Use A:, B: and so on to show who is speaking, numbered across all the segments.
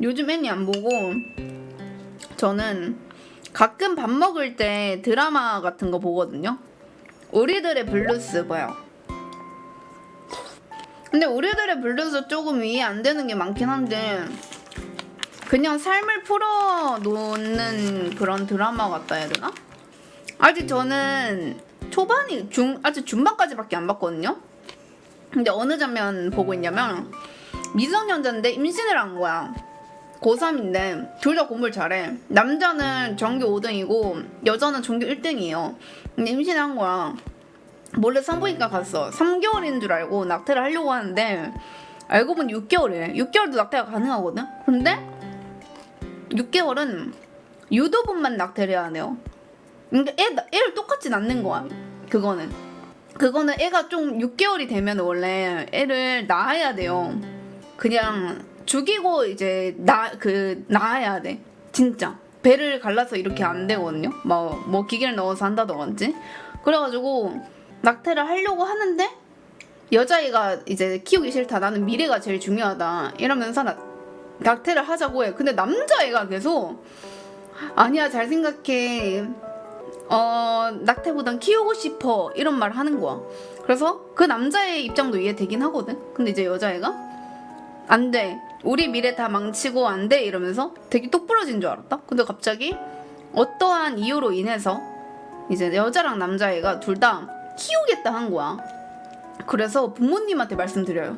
A: 요즘 애니 안 보고 저는 가끔 밥 먹을 때 드라마 같은 거 보거든요. 우리들의 블루스 봐요. 근데 우리들의 블루스 조금 이해 안 되는 게 많긴 한데 그냥 삶을 풀어 놓는 그런 드라마 같다 해야 되나? 아직 저는 초반이 중 아직 중반까지밖에 안 봤거든요. 근데 어느 장면 보고 있냐면 미성년자인데 임신을 한 거야. 고3인데 둘 다 공부를 잘해. 남자는 전교 5등이고 여자는 전교 1등이에요. 근데 임신을 한 거야. 몰래 산부인과 갔어. 3개월인 줄 알고 낙태를 하려고 하는데 알고 보니 6개월이래. 6개월도 낙태가 가능하거든. 근데 6개월은 유도분만 낙태를 해야 돼요. 그러니까 애, 애를 똑같이 낳는 거야. 그거는. 그거는 애가 좀 6개월이 되면 원래 애를 낳아야 돼요. 그냥 죽이고 이제 나그 낳아야 돼. 진짜. 배를 갈라서 이렇게 안 되거든요. 뭐, 뭐 기계를 넣어서 한다든지. 그래가지고 낙태를 하려고 하는데 여자애가 이제 키우기 싫다. 나는 미래가 제일 중요하다. 이러면서 나, 낙태를 하자고 해. 근데 남자애가 계속 아니야 잘 생각해. 어 낙태보단 키우고 싶어 이런 말 하는 거야. 그래서 그 남자의 입장도 이해되긴 하거든. 근데 이제 여자애가 안 돼. 우리 미래 다 망치고 안 돼 이러면서 되게 똑부러진 줄 알았다. 근데 갑자기 어떠한 이유로 인해서 이제 여자랑 남자애가 둘 다 키우겠다 한 거야. 그래서 부모님한테 말씀드려요.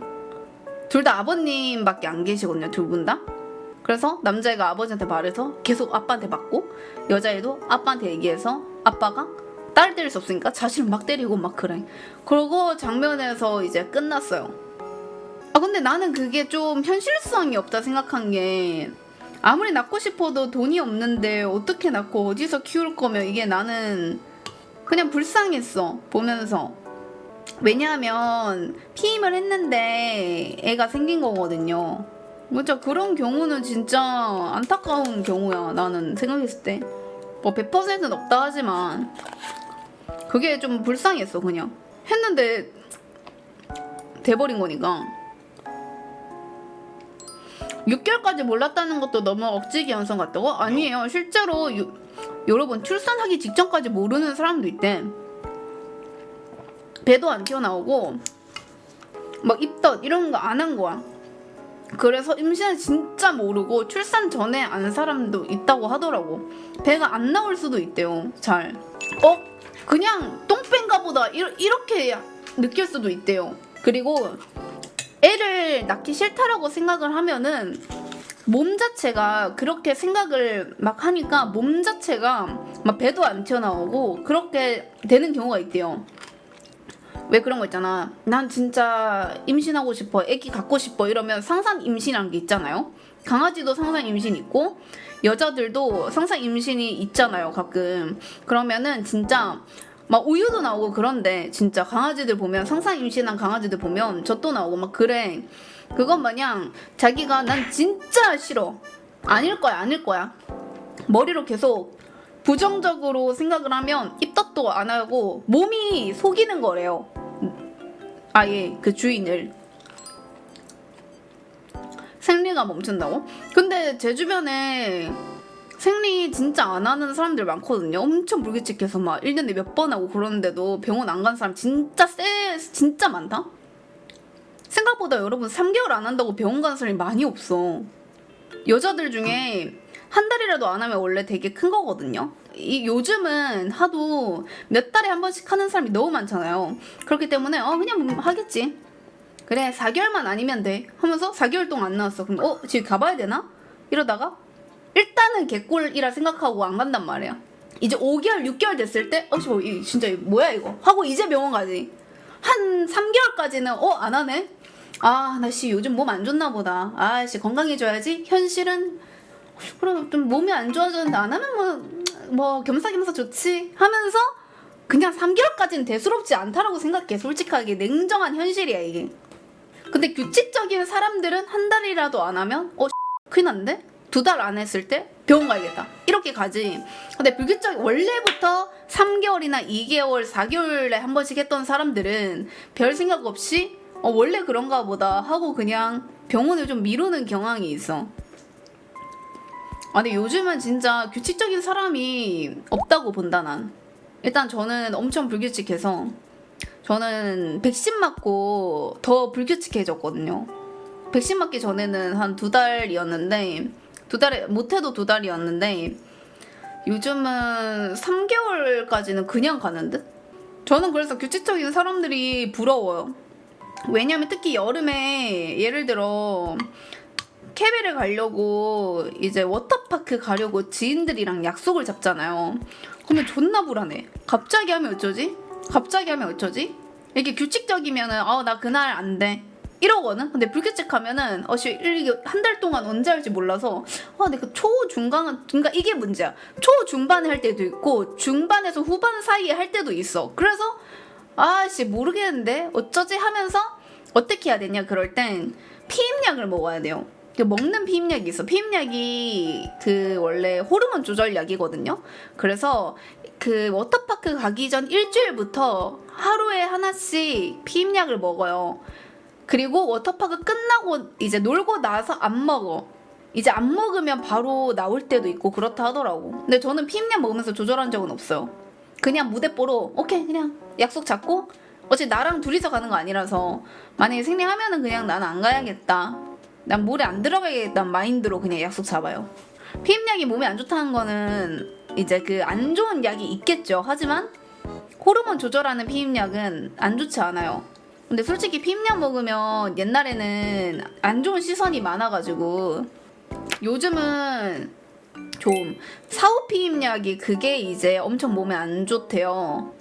A: 둘 다 아버님밖에 안 계시거든요. 둘분 다. 그래서 남자애가 아버지한테 말해서 계속 아빠한테 받고 여자애도 아빠한테 얘기해서 아빠가 딸 때릴 수 없으니까 자신을 막 때리고 막 그래. 그러고 장면에서 이제 끝났어요. 아 근데 나는 그게 좀 현실성이 없다 생각한 게 아무리 낳고 싶어도 돈이 없는데 어떻게 낳고 어디서 키울 거면 이게 나는 그냥 불쌍했어 보면서 왜냐하면 피임을 했는데 애가 생긴 거거든요. 진짜 그런 경우는 진짜 안타까운 경우야 나는 생각했을 때. 뭐 100%는 없다 하지만 그게 좀 불쌍했어 그냥 했는데 돼버린 거니까 6개월까지 몰랐다는 것도 너무 억지기 현상 같다고? 아니에요 실제로 유- 여러분 출산하기 직전까지 모르는 사람도 있대 배도 안 튀어나오고 막 입덧 이런 거 안 한 거야 그래서 임신을 진짜 모르고 출산 전에 안 사람도 있다고 하더라고. 배가 안 나올 수도 있대요. 잘. 어? 그냥 똥뺀가 보다 이- 이렇게 느낄 수도 있대요. 그리고 애를 낳기 싫다라고 생각을 하면은 몸 자체가 그렇게 생각을 막 하니까 몸 자체가 막 배도 안 튀어나오고 그렇게 되는 경우가 있대요. 왜 그런 거 있잖아. 난 진짜 임신하고 싶어. 애기 갖고 싶어. 이러면 상상 임신이라는 게 있잖아요. 강아지도 상상 임신 있고 여자들도 상상 임신이 있잖아요. 가끔. 그러면은 진짜 막 우유도 나오고 그런데 진짜 강아지들 보면 상상 임신한 강아지들 보면 젖도 나오고 막 그래. 그건 마냥 자기가 난 진짜 싫어. 아닐 거야. 아닐 거야. 머리로 계속 부정적으로 생각을 하면 입덧도 안 하고 몸이 속이는 거래요. 아예 그 주인을 생리가 멈춘다고? 근데 제 주변에 생리 진짜 안 하는 사람들 많거든요. 엄청 불규칙해서 막 1년에 몇 번 하고 그러는데도 병원 안 간 사람 진짜 쎄 진짜 많다. 생각보다 여러분 3개월 안 한다고 병원 가는 사람이 많이 없어. 여자들 중에 한 달이라도 안 하면 원래 되게 큰 거거든요. 이 요즘은 하도 몇 달에 한 번씩 하는 사람이 너무 많잖아요. 그렇기 때문에 어 그냥 뭐 하겠지. 그래 4개월만 아니면 돼 하면서 4개월 동안 안 나왔어. 그럼 어 지금 가봐야 되나? 이러다가 일단은 개꿀이라 생각하고 안 간단 말이야. 이제 5개월 6개월 됐을 때 어 씨 뭐 이- 진짜 뭐야 이거 하고 이제 병원 가지. 한 3개월까지는 어 안 하네. 아 나 씨 요즘 몸 안 좋나 보다. 아 씨 건강해져야지. 현실은 그럼 좀 몸이 안 좋아졌는데 안 하면 뭐, 뭐 겸사겸사 좋지 하면서 그냥 3개월까지는 대수롭지 않다라고 생각해 솔직하게 냉정한 현실이야 이게 근데 규칙적인 사람들은 한 달이라도 안 하면 어 큰일 났는데 두 달 안 했을 때 병원 가야겠다 이렇게 가지 근데 불규칙 원래부터 3개월이나 2개월 4개월에 한 번씩 했던 사람들은 별 생각 없이 어 원래 그런가 보다 하고 그냥 병원을 좀 미루는 경향이 있어 아 근데 요즘은 진짜 규칙적인 사람이 없다고 본다 난. 일단 저는 엄청 불규칙해서 저는 백신 맞고 더 불규칙해졌거든요. 백신 맞기 전에는 한 두 달이었는데 두 달에 못해도 두 달이었는데 요즘은 3개월까지는 그냥 가는 듯? 저는 그래서 규칙적인 사람들이 부러워요. 왜냐면 특히 여름에 예를 들어 캐비를 가려고 이제 워터파크 가려고 지인들이랑 약속을 잡잖아요. 그러면 존나 불안해. 갑자기 하면 어쩌지? 갑자기 하면 어쩌지? 이게 규칙적이면은 아나 그날 안 돼. 이러거든. 근데 불규칙하면은 어씨 한 달 동안 언제 할지 몰라서 아 내가 초 중간 그러니까 이게 문제야. 초 중반에 할 때도 있고 중반에서 후반 사이에 할 때도 있어. 그래서 아씨 모르겠는데 어쩌지 하면서 어떻게 해야 되냐 그럴 땐 피임약을 먹어야 돼요. 그 먹는 피임약이 있어. 피임약이 그 원래 호르몬 조절 약이거든요. 그래서 그 워터파크 가기 전 일주일부터 하루에 하나씩 피임약을 먹어요. 그리고 워터파크 끝나고 이제 놀고 나서 안 먹어. 이제 안 먹으면 바로 나올 때도 있고 그렇다 하더라고. 근데 저는 피임약 먹으면서 조절한 적은 없어요. 그냥 무대뽀로 오케이 그냥 약속 잡고 어차피 나랑 둘이서 가는 거 아니라서 만약에 생리하면은 그냥 나는 안 가야겠다. 난 물에 안 들어가야겠다는 마인드로 그냥 약속 잡아요. 피임약이 몸에 안 좋다는 거는 이제 그 안 좋은 약이 있겠죠. 하지만 호르몬 조절하는 피임약은 안 좋지 않아요. 근데 솔직히 피임약 먹으면 옛날에는 안 좋은 시선이 많아가지고 요즘은 좀 사후 피임약이 그게 이제 엄청 몸에 안 좋대요.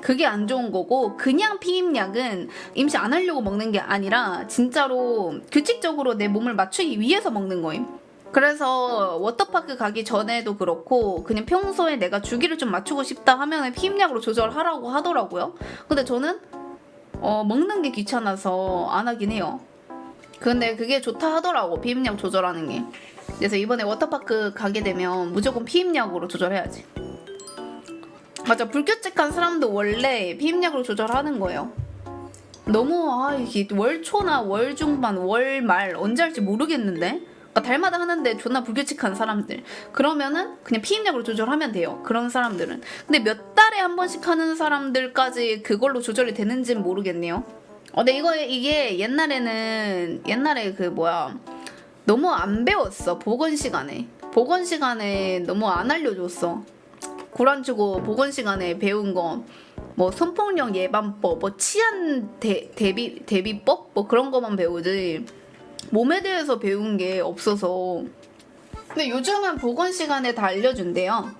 A: 그게 안 좋은 거고 그냥 피임약은 임시 안 하려고 먹는 게 아니라 진짜로 규칙적으로 내 몸을 맞추기 위해서 먹는 거임. 그래서 워터파크 가기 전에도 그렇고 그냥 평소에 내가 주기를 좀 맞추고 싶다 하면 피임약으로 조절하라고 하더라고요. 근데 저는 어, 먹는 게 귀찮아서 안 하긴 해요. 근데 그게 좋다 하더라고 피임약 조절하는 게. 그래서 이번에 워터파크 가게 되면 무조건 피임약으로 조절해야지. 맞아 불규칙한 사람도 원래 피임약으로 조절하는 거예요. 너무 아 이게 월 초나 월 중반 월 말 언제 할지 모르겠는데 그러니까 달마다 하는데 존나 불규칙한 사람들. 그러면은 그냥 피임약으로 조절하면 돼요 그런 사람들은. 근데 몇 달에 한 번씩 하는 사람들까지 그걸로 조절이 되는지는 모르겠네요. 어 근데 이거 이게 옛날에는 옛날에 그 뭐야 너무 안 배웠어 보건 시간에. 보건 시간에 너무 안 알려줬어. 구란 치고 보건 시간에 배운 거. 뭐 성폭력 예방법, 뭐 치안 대, 대비 대비법? 뭐 그런 거만 배우지 몸에 대해서 배운 게 없어서. 근데 요즘은 보건 시간에 다 알려준대요.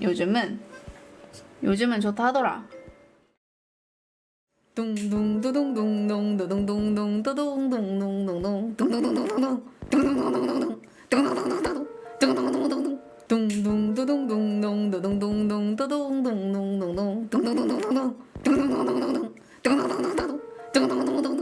A: 요즘은 요즘은 좋다 하더라. 둥둥두둥둥둥 두둥둥둥 두둥둥둥둥둥 둥둥둥둥둥 둥둥둥둥둥 둥둥둥둥둥 둥둥둥둥둥 둥둥